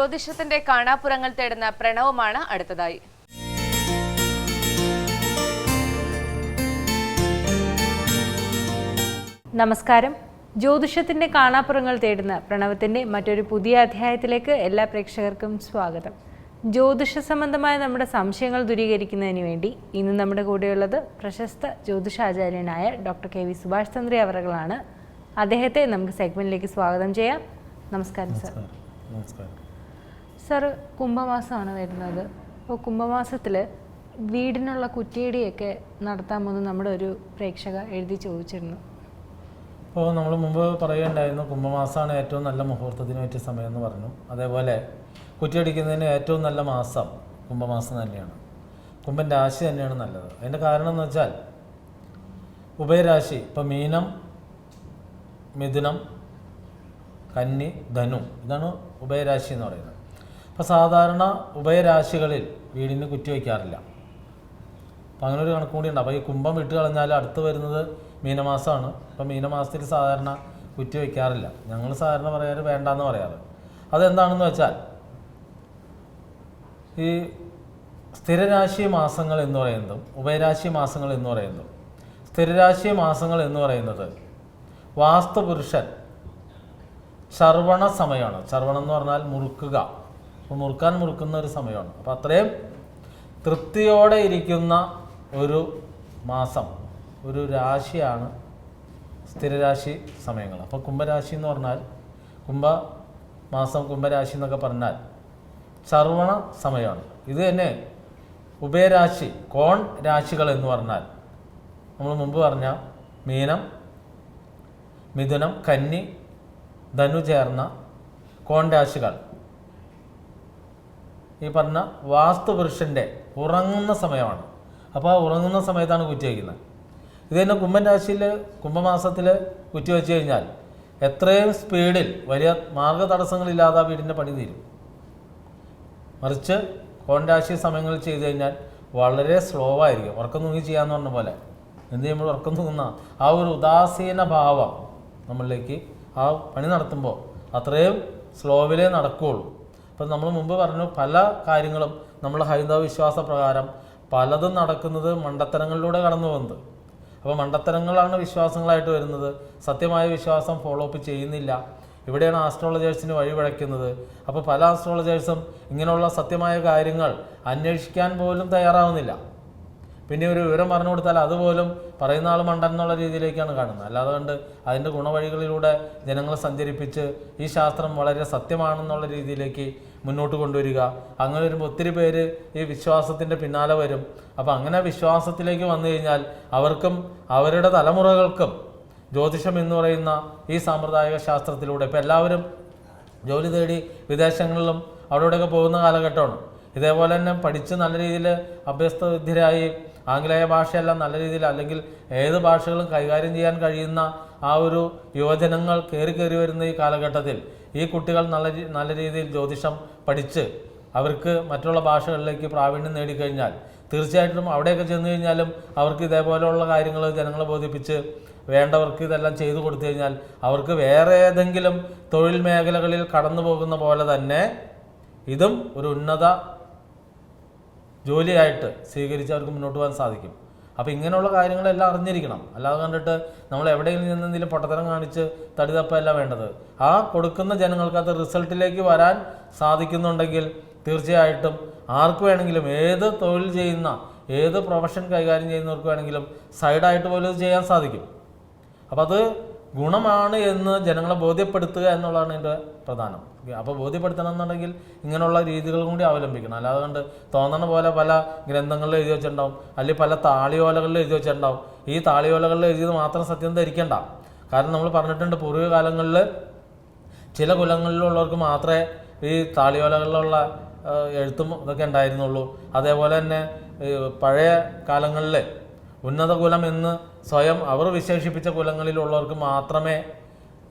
ജ്യോതിഷത്തിന്റെ കാണാപ്പുറങ്ങൾ തേടുന്ന പ്രണവമാണ് അടുത്തതായി. നമസ്കാരം. ജ്യോതിഷത്തിന്റെ കാണാപ്പുറങ്ങൾ തേടുന്ന പ്രണവത്തിന്റെ മറ്റൊരു പുതിയ അധ്യായത്തിലേക്ക് എല്ലാ പ്രേക്ഷകർക്കും സ്വാഗതം. ജ്യോതിഷ സംബന്ധമായ നമ്മുടെ സംശയങ്ങൾ ദൂരീകരിക്കുന്നതിന് വേണ്ടി ഇന്ന് നമ്മുടെ കൂടെയുള്ളത് പ്രശസ്ത ജ്യോതിഷാചാര്യനായ doctor K V Subhash Chandra അവറുകളാണ്. അദ്ദേഹത്തെ നമുക്ക് സെഗ്മെന്റിലേക്ക് സ്വാഗതം ചെയ്യാം. നമസ്കാരം സർ. നമസ്കാരം. സർ കുംഭമാസമാണ് വരുന്നത്. അപ്പോൾ കുംഭമാസത്തിൽ വീടിനുള്ള കുറ്റിയടിയൊക്കെ നടത്താമെന്ന് നമ്മുടെ ഒരു പ്രേക്ഷക എഴുതി ചോദിച്ചിരുന്നു. ഇപ്പോൾ നമ്മൾ മുമ്പ് പറയുകയുണ്ടായിരുന്നു കുംഭമാസമാണ് ഏറ്റവും നല്ല മുഹൂർത്തത്തിന് പറ്റിയ സമയം എന്ന് പറഞ്ഞു. അതേപോലെ കുറ്റിയടിക്കുന്നതിന് ഏറ്റവും നല്ല മാസം കുംഭമാസം തന്നെയാണ്. കുംഭൻ രാശി തന്നെയാണ് നല്ലത്. അതിന്റെ കാരണം എന്ന് വെച്ചാൽ ഉഭയരാശി ഇപ്പോൾ മീനം മിഥുനം കന്നി ധനു ഇതാണ് ഉഭയരാശി എന്ന് പറയുന്നത്. അപ്പോൾ സാധാരണ ഉഭയരാശികളിൽ വീടിന് കുറ്റി വയ്ക്കാറില്ല അപ്പം അങ്ങനെ ഒരു കണക്കും കൂടി ഉണ്ട് അപ്പോൾ ഈ കുംഭം വിട്ട് കളഞ്ഞാൽ അടുത്ത് വരുന്നത് മീനമാസമാണ് അപ്പം മീനമാസത്തിൽ സാധാരണ കുറ്റി വയ്ക്കാറില്ല ഞങ്ങൾ സാധാരണ പറയാറ് വേണ്ടാന്ന് പറയാറ്. അതെന്താണെന്ന് വെച്ചാൽ ഈ സ്ഥിരരാശി മാസങ്ങൾ എന്ന് പറയുന്നതും ഉഭയരാശി മാസങ്ങൾ എന്ന് പറയുന്നതും സ്ഥിരരാശി മാസങ്ങൾ എന്ന് പറയുന്നത് വാസ്തുപുരുഷൻ ചർവണ സമയമാണ്. ചർവണം എന്ന് പറഞ്ഞാൽ മുറുക്കുക. അപ്പോൾ മുറുക്കാൻ മുറുക്കുന്ന ഒരു സമയമാണ്. അപ്പോൾ അത്രയും തൃപ്തിയോടെ ഇരിക്കുന്ന ഒരു മാസം ഒരു രാശിയാണ് സ്ഥിരരാശി സമയങ്ങൾ. അപ്പോൾ കുംഭരാശി എന്ന് പറഞ്ഞാൽ കുംഭ മാസം കുംഭരാശി എന്നൊക്കെ പറഞ്ഞാൽ സർവണ സമയമാണ്. ഇത് തന്നെ ഉഭയരാശി കോൺ രാശികൾ എന്ന് പറഞ്ഞാൽ നമ്മൾ മുമ്പ് പറഞ്ഞ മീനം മിഥുനം കന്നി ധനു ചേർന്ന കോൺ രാശികൾ. ഈ പറഞ്ഞ വാസ്തുപുരുഷന്റെ ഉറങ്ങുന്ന സമയമാണ്. അപ്പോൾ ആ ഉറങ്ങുന്ന സമയത്താണ് കുറ്റി വയ്ക്കുന്നത്. ഇത് തന്നെ കുംഭൻ രാശിയിൽ കുംഭമാസത്തിൽ കുറ്റി വെച്ച് കഴിഞ്ഞാൽ എത്രയും സ്പീഡിൽ വലിയ മാർഗ തടസ്സങ്ങളില്ലാതെ ആ വീടിന്റെ പണി തീരും. മറിച്ച് കോൺരാശി സമയങ്ങളിൽ ചെയ്തു കഴിഞ്ഞാൽ വളരെ സ്ലോ ആയിരിക്കും. ഉറക്കം തൂങ്ങി ചെയ്യാന്ന് പറഞ്ഞ പോലെ. എന്ത് ചെയ്യുമ്പോൾ ഉറക്കം തൂങ്ങുന്ന ആ ഒരു ഉദാസീന ഭാവം നമ്മളിലേക്ക് ആ പണി നടത്തുമ്പോൾ അത്രയും സ്ലോവിലേ നടക്കുകയുള്ളൂ അപ്പം നമ്മൾ മുമ്പ് പറഞ്ഞു പല കാര്യങ്ങളും നമ്മൾ ഹൈന്ദവ വിശ്വാസ പ്രകാരം പലതും നടക്കുന്നത് മണ്ടത്തരങ്ങളിലൂടെ കടന്നു പോകുന്നത്. അപ്പോൾ മണ്ടത്തരങ്ങളാണ് വിശ്വാസങ്ങളായിട്ട് വരുന്നത്. സത്യമായ വിശ്വാസം ഫോളോ അപ്പ് ചെയ്യുന്നില്ല. ഇവിടെയാണ് ആസ്ട്രോളജേഴ്സിന് വഴിവഴയ്ക്കുന്നത് അപ്പോൾ പല ആസ്ട്രോളജേഴ്സും ഇങ്ങനെയുള്ള സത്യമായ കാര്യങ്ങൾ അന്വേഷിക്കാൻ പോലും തയ്യാറാവുന്നില്ല. പിന്നെ ഒരു വിവരം പറഞ്ഞു കൊടുത്താൽ അതുപോലും പറയുന്ന ആൾ മണ്ടൻ എന്നുള്ള രീതിയിലേക്കാണ് കാണുന്നത്. അല്ലാതെ കൊണ്ട് അതിന്റെ ഗുണവഴികളിലൂടെ ജനങ്ങളെ സഞ്ചരിപ്പിച്ച് ഈ ശാസ്ത്രം വളരെ സത്യമാണെന്നുള്ള രീതിയിലേക്ക് മുന്നോട്ട് കൊണ്ടുവരിക. അങ്ങനെ വരുമ്പോൾ ഒത്തിരി പേര് ഈ വിശ്വാസത്തിന്റെ പിന്നാലെ വരും. അപ്പോൾ അങ്ങനെ വിശ്വാസത്തിലേക്ക് വന്നു കഴിഞ്ഞാൽ അവർക്കും അവരുടെ തലമുറകൾക്കും ജ്യോതിഷം എന്ന് പറയുന്ന ഈ സാമ്പ്രദായിക ശാസ്ത്രത്തിലൂടെ ഇപ്പോൾ എല്ലാവരും ജോലി തേടി വിദേശങ്ങളിലും അവിടെ ഇവിടെയൊക്കെ പോകുന്ന കാലഘട്ടമാണ്. ഇതേപോലെ തന്നെ പഠിച്ച് നല്ല രീതിയിൽ അഭ്യസ്തവിദ്യരായി ആംഗലേയ ഭാഷയെല്ലാം നല്ല രീതിയിൽ അല്ലെങ്കിൽ ഏത് ഭാഷകളും കൈകാര്യം ചെയ്യാൻ കഴിയുന്ന ആ ഒരു യുവജനങ്ങൾ കയറി കയറി വരുന്ന ഈ കാലഘട്ടത്തിൽ ഈ കുട്ടികൾ നല്ല നല്ല രീതിയിൽ ജ്യോതിഷം പഠിച്ച് അവർക്ക് മറ്റുള്ള ഭാഷകളിലേക്ക് പ്രാവീണ്യം നേടിക്കഴിഞ്ഞാൽ തീർച്ചയായിട്ടും അവിടെയൊക്കെ ചെന്ന് കഴിഞ്ഞാലും അവർക്ക് ഇതേപോലെയുള്ള കാര്യങ്ങൾ ജനങ്ങളെ ബോധിപ്പിച്ച് വേണ്ടവർക്ക് ഇതെല്ലാം ചെയ്തു കൊടുത്തു കഴിഞ്ഞാൽ അവർക്ക് വേറെ ഏതെങ്കിലും തൊഴിൽ മേഖലകളിൽ കടന്നു പോകുന്ന പോലെ തന്നെ ഇതും ഒരു ഉന്നത ജോലിയായിട്ട് സ്വീകരിച്ച് അവർക്ക് മുന്നോട്ട് പോകാൻ സാധിക്കും. അപ്പോൾ ഇങ്ങനെയുള്ള കാര്യങ്ങളെല്ലാം അറിഞ്ഞിരിക്കണം. അല്ലാതെ കണ്ടിട്ട് നമ്മൾ എവിടെയെങ്കിലും നിന്ന് എന്തെങ്കിലും പൊട്ടത്തരം കാണിച്ച് തടിതപ്പല്ല വേണ്ടത്. ആ കൊടുക്കുന്ന ജനങ്ങൾക്ക് അത് റിസൾട്ടിലേക്ക് വരാൻ സാധിക്കുന്നുണ്ടെങ്കിൽ തീർച്ചയായിട്ടും ആർക്ക് വേണമെങ്കിലും ഏത് തൊഴിൽ ചെയ്യുന്ന ഏത് പ്രൊഫഷൻ കൈകാര്യം ചെയ്യുന്നവർക്ക് വേണമെങ്കിലും സൈഡായിട്ട് പോലും ചെയ്യാൻ സാധിക്കും. അപ്പോൾ അത് ഗുണമാണ് എന്ന് ജനങ്ങളെ ബോധ്യപ്പെടുത്തുക എന്നുള്ളതാണ് എന്റെ പ്രധാനം. അപ്പോൾ ബോധ്യപ്പെടുത്തണം എന്നുണ്ടെങ്കിൽ ഇങ്ങനെയുള്ള രീതികൾ കൂടി അവലംബിക്കണം. അല്ലാതെ കൊണ്ട് തോന്നണ പോലെ പല ഗ്രന്ഥങ്ങളിൽ എഴുതി വെച്ചിട്ടുണ്ടാവും. അല്ലെങ്കിൽ പല താളിയോലകളിൽ എഴുതി വെച്ചിട്ടുണ്ടാവും. ഈ താളിയോലകളിൽ എഴുതിയത് മാത്രം സത്യം ധരിക്കണ്ട. കാരണം നമ്മൾ പറഞ്ഞിട്ടുണ്ട് പൂർവ കാലങ്ങളിൽ ചില കുലങ്ങളിലുള്ളവർക്ക് മാത്രമേ ഈ താളിയോലകളിലുള്ള എഴുത്തും ഇതൊക്കെ ഉണ്ടായിരുന്നുള്ളൂ. അതേപോലെ തന്നെ പഴയ കാലങ്ങളിൽ ഉന്നത കുലം എന്ന് സ്വയം അവർ വിശേഷിപ്പിച്ച കുലങ്ങളിലുള്ളവർക്ക് മാത്രമേ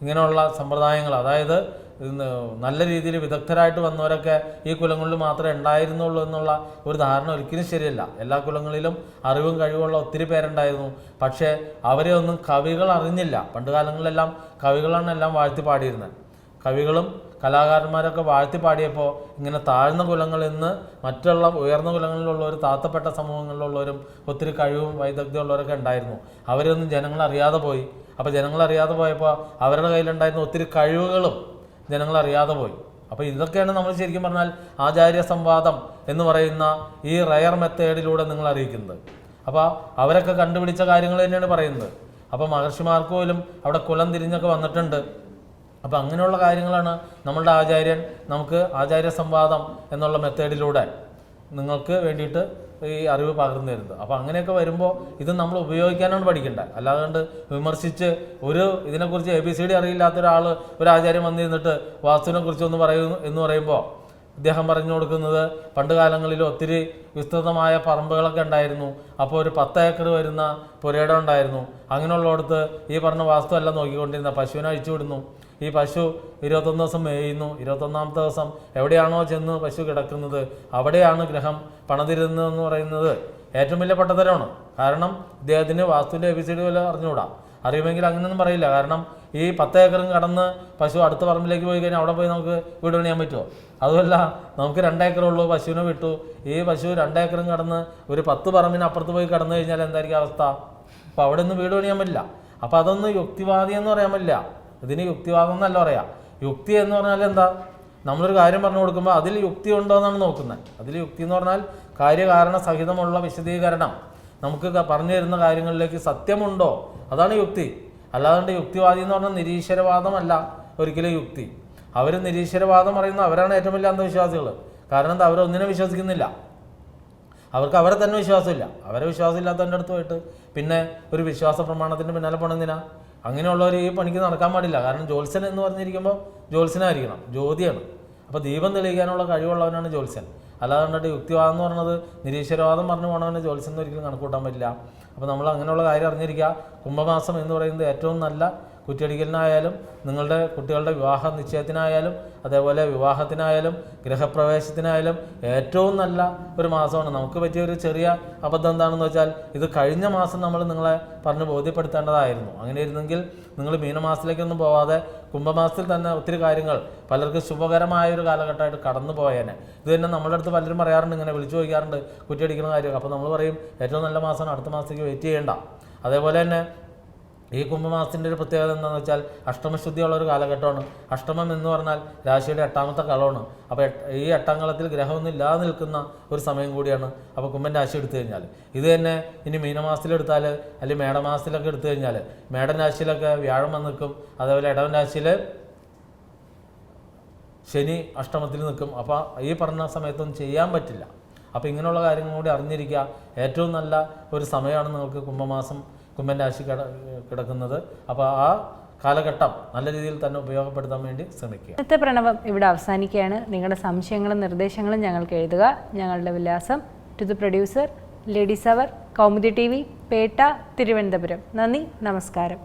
ഇങ്ങനെയുള്ള സമ്പ്രദായങ്ങൾ അതായത് നല്ല രീതിയിൽ വിദഗ്ധരായിട്ട് വന്നവരൊക്കെ ഈ കുലങ്ങളിൽ മാത്രമേ ഉണ്ടായിരുന്നുള്ളൂ എന്നുള്ള ഒരു ധാരണ ഒരിക്കലും ശരിയല്ല. എല്ലാ കുലങ്ങളിലും അറിവും കഴിവുള്ള ഒത്തിരി പേരുണ്ടായിരുന്നു. പക്ഷേ അവരെ ഒന്നും കവികൾ അറിഞ്ഞില്ല. പണ്ട് കാലങ്ങളിലെല്ലാം കവികളാണ് എല്ലാം വാഴ്ത്തി പാടിയിരുന്നത്. കവികളും കലാകാരന്മാരൊക്കെ വാഴ്ത്തി പാടിയപ്പോൾ ഇങ്ങനെ താഴ്ന്ന കുലങ്ങളിൽ നിന്ന് മറ്റുള്ള ഉയർന്ന കുലങ്ങളിലുള്ളവർ താത്തപ്പെട്ട സമൂഹങ്ങളിലുള്ളവരും ഒത്തിരി കഴിവും വൈദഗ്ധ്യമുള്ളവരൊക്കെ ഉണ്ടായിരുന്നു. അവരൊന്നും ജനങ്ങൾ അറിയാതെ പോയി. അപ്പോൾ ജനങ്ങൾ അറിയാതെ പോയപ്പോൾ അവരുടെ കയ്യിലുണ്ടായിരുന്ന ഒത്തിരി കഴിവുകളും ജനങ്ങൾ അറിയാതെ പോയി. അപ്പോൾ ഇതൊക്കെയാണ് നമ്മൾ ശരിക്കും പറഞ്ഞാൽ ആചാര്യ സംവാദം എന്ന് പറയുന്ന ഈ റയർ മെത്തേഡിലൂടെ നിങ്ങൾ അറിയിക്കുന്നത്. അപ്പോൾ അവരൊക്കെ കണ്ടുപിടിച്ച കാര്യങ്ങൾ തന്നെയാണ് പറയുന്നത്. അപ്പോൾ മഹർഷിമാർക്ക് പോലും അവിടെ കുലം തിരിഞ്ഞൊക്കെ വന്നിട്ടുണ്ട്. അപ്പോൾ അങ്ങനെയുള്ള കാര്യങ്ങളാണ് നമ്മളുടെ ആചാര്യൻ നമുക്ക് ആചാര്യ സംവാദം എന്നുള്ള മെത്തേഡിലൂടെ നിങ്ങൾക്ക് വേണ്ടിയിട്ട് ഈ അറിവ് പകർന്നു തരുന്നത്. അപ്പോൾ അങ്ങനെയൊക്കെ വരുമ്പോൾ ഇത് നമ്മൾ ഉപയോഗിക്കാനാണ് പഠിക്കേണ്ടത്. അല്ലാതെ കണ്ട് വിമർശിച്ച് ഒരു ഇതിനെക്കുറിച്ച് എ ബി സി ഡി അറിയില്ലാത്ത ഒരാൾ ഒരു ആചാര്യം വന്നിരുന്നിട്ട് വാസ്തുവിനെ കുറിച്ച് ഒന്ന് പറയുന്നു എന്ന് പറയുമ്പോൾ ഇദ്ദേഹം പറഞ്ഞു കൊടുക്കുന്നത് പണ്ട് കാലങ്ങളിൽ ഒത്തിരി വിസ്തൃതമായ പറമ്പുകളൊക്കെ ഉണ്ടായിരുന്നു. അപ്പോൾ ഒരു പത്ത് ഏക്കർ വരുന്ന പുരയിടം ഉണ്ടായിരുന്നു. അങ്ങനെയുള്ളടത്ത് ഈ പറഞ്ഞ വാസ്തു എല്ലാം നോക്കിക്കൊണ്ടിരുന്ന പശുവിനെ അഴിച്ചു വിടുന്നു. ഈ പശു ഇരുപത്തൊന്ന് ദിവസം മേയുന്നു. ഇരുപത്തൊന്നാമത്തെ ദിവസം എവിടെയാണോ ചെന്ന് പശു കിടക്കുന്നത് അവിടെയാണ് ഗ്രഹം പണതിരുന്നതെന്ന് പറയുന്നത് ഏറ്റവും വലിയ പട്ടത്തരമാണ്. കാരണം ഇദ്ദേഹത്തിന് വാസ്തുവിന്റെ എ ബി സി ഡി വല്ല അറിഞ്ഞുകൂടാ? അറിയുമെങ്കിൽ അങ്ങനെയൊന്നും പറയില്ല. കാരണം ഈ പത്ത് ഏക്കറും കടന്ന് പശു അടുത്ത പറമ്പിലേക്ക് പോയി കഴിഞ്ഞാൽ അവിടെ പോയി നമുക്ക് വീട് പണിയാൻ പറ്റുമോ? അതുമല്ല നമുക്ക് രണ്ടേക്കറുള്ളൂ പശുവിനെ വിട്ടു. ഈ പശു രണ്ടേക്കറും കടന്ന് ഒരു പത്ത് പറമ്പിന് അപ്പുറത്ത് പോയി കടന്നു കഴിഞ്ഞാൽ എന്തായിരിക്കും അവസ്ഥ? അപ്പോൾ അവിടെ നിന്ന് വീട് പണിയാൻ പറ്റില്ല. അപ്പോൾ അതൊന്നും യുക്തിവാദി എന്ന് പറയാൻ പറ്റില്ല. ഇതിന് യുക്തിവാദം എന്നല്ല പറയാം. യുക്തി എന്ന് പറഞ്ഞാൽ എന്താ? നമ്മളൊരു കാര്യം പറഞ്ഞു കൊടുക്കുമ്പോൾ അതിൽ യുക്തി ഉണ്ടോ എന്നാണ് നോക്കുന്നത്. അതിൽ യുക്തി എന്ന് പറഞ്ഞാൽ കാര്യകാരണ സഹിതമുള്ള വിശദീകരണം. നമുക്ക് പറഞ്ഞു തരുന്ന കാര്യങ്ങളിലേക്ക് സത്യമുണ്ടോ? അതാണ് യുക്തി. അല്ലാതെ യുക്തിവാദി എന്ന് പറഞ്ഞാൽ നിരീശ്വരവാദമല്ല ഒരിക്കലും യുക്തി. അവർ നിരീശ്വരവാദം പറയുന്ന അവരാണ് ഏറ്റവും വലിയ അന്ധവിശ്വാസികൾ കാരണം എന്താ? അവരൊന്നിനെ വിശ്വസിക്കുന്നില്ല. അവർക്ക് അവരെ തന്നെ വിശ്വാസമില്ല. അവരെ വിശ്വാസമില്ലാത്തവന്റെ അടുത്ത് പോയിട്ട് പിന്നെ ഒരു വിശ്വാസ പ്രമാണത്തിന്റെ പിന്നാലെ പോണെന്തിനാ അങ്ങനെയുള്ളവർ ഈ പണിക്ക് നടക്കാൻ പാടില്ല. കാരണം ജ്യോത്സൻ എന്ന് പറഞ്ഞിരിക്കുമ്പോൾ ജ്യോത്സനായിരിക്കണം ജ്യോതിയാണ്. അപ്പോൾ ദീപം തെളിയിക്കാനുള്ള കഴിവുള്ളവനാണ് ജ്യോത്സൻ അല്ലാതെ കണ്ടിട്ട് യുക്തിവാദം എന്ന് പറഞ്ഞത് നിരീശ്വരവാദം പറഞ്ഞു പോകണവന് ജ്യോത്സൻ ഒരിക്കലും കണക്കൂട്ടാൻ പറ്റില്ല. അപ്പോൾ നമ്മൾ അങ്ങനെയുള്ള കാര്യം അറിഞ്ഞിരിക്കുക. കുംഭമാസം എന്ന് പറയുന്നത് ഏറ്റവും നല്ല കുറ്റിയടിക്കലിനായാലും നിങ്ങളുടെ കുട്ടികളുടെ വിവാഹ നിശ്ചയത്തിനായാലും അതേപോലെ വിവാഹത്തിനായാലും ഗൃഹപ്രവേശത്തിനായാലും ഏറ്റവും നല്ല ഒരു മാസമാണ്. നമുക്ക് പറ്റിയ ഒരു ചെറിയ അബദ്ധം എന്താണെന്ന് വെച്ചാൽ ഇത് കഴിഞ്ഞ മാസം നമ്മൾ നിങ്ങളെ പറഞ്ഞ് ബോധ്യപ്പെടുത്തേണ്ടതായിരുന്നു. അങ്ങനെ ഇരുന്നെങ്കിൽ നിങ്ങൾ മീനമാസത്തിലേക്കൊന്നും പോവാതെ കുംഭമാസത്തിൽ തന്നെ ഒത്തിരി കാര്യങ്ങൾ പലർക്കും ശുഭകരമായ ഒരു കാലഘട്ടമായിട്ട് കടന്നു പോയേനെ. ഇത് തന്നെ നമ്മുടെ അടുത്ത് പലരും പറയാറുണ്ട് ഇങ്ങനെ വിളിച്ചു ചോദിക്കാറുണ്ട് കുറ്റിയടിക്കുന്ന കാര്യം അപ്പോൾ നമ്മൾ പറയും ഏറ്റവും നല്ല മാസമാണ് അടുത്ത മാസത്തേക്ക് വെയിറ്റ് ചെയ്യേണ്ട. അതേപോലെ തന്നെ ഈ കുംഭമാസത്തിന്റെ ഒരു പ്രത്യേകത എന്താണെന്ന് വെച്ചാൽ അഷ്ടമശുദ്ധിയുള്ള ഒരു കാലഘട്ടമാണ്. അഷ്ടമം എന്ന് പറഞ്ഞാൽ രാശിയുടെ എട്ടാമത്തെ കളമാണ്. അപ്പോൾ ഈ എട്ടാം കളത്തിൽ ഗ്രഹമൊന്നും ഇല്ലാതെ നിൽക്കുന്ന ഒരു സമയം കൂടിയാണ് അപ്പോൾ കുംഭൻ രാശി എടുത്തു കഴിഞ്ഞാൽ ഇത് തന്നെ ഇനി മീനമാസത്തിലെടുത്താൽ അല്ലെങ്കിൽ മേടമാസത്തിലൊക്കെ എടുത്തു കഴിഞ്ഞാൽ മേടൻ രാശിയിലൊക്കെ വ്യാഴം വന്ന് നിൽക്കും. അതേപോലെ ഇടവൻ രാശിയിൽ ശനി അഷ്ടമത്തിൽ നിൽക്കും. അപ്പോൾ ഈ പറഞ്ഞ സമയത്തൊന്നും ചെയ്യാൻ പറ്റില്ല. അപ്പോൾ ഇങ്ങനെയുള്ള കാര്യങ്ങൾ കൂടി അറിഞ്ഞിരിക്കുക. ഏറ്റവും നല്ല ഒരു സമയമാണ് നിങ്ങൾക്ക് കുംഭമാസം കുംഭൻ രാശി കട കിടക്കുന്നത്. അപ്പോൾ ആ കാലഘട്ടം നല്ല രീതിയിൽ തന്നെ ഉപയോഗപ്പെടുത്താൻ വേണ്ടി ശ്രമിക്കുക. ഇന്നത്തെ പ്രണവം ഇവിടെ അവസാനിക്കുകയാണ്. നിങ്ങളുടെ സംശയങ്ങളും നിർദ്ദേശങ്ങളും ഞങ്ങൾക്ക് എഴുതുക. ഞങ്ങളുടെ വിലാസം to the producer ladies hour Kaumudi T V Pettah Thiruvananthapuram. നന്ദി നമസ്കാരം.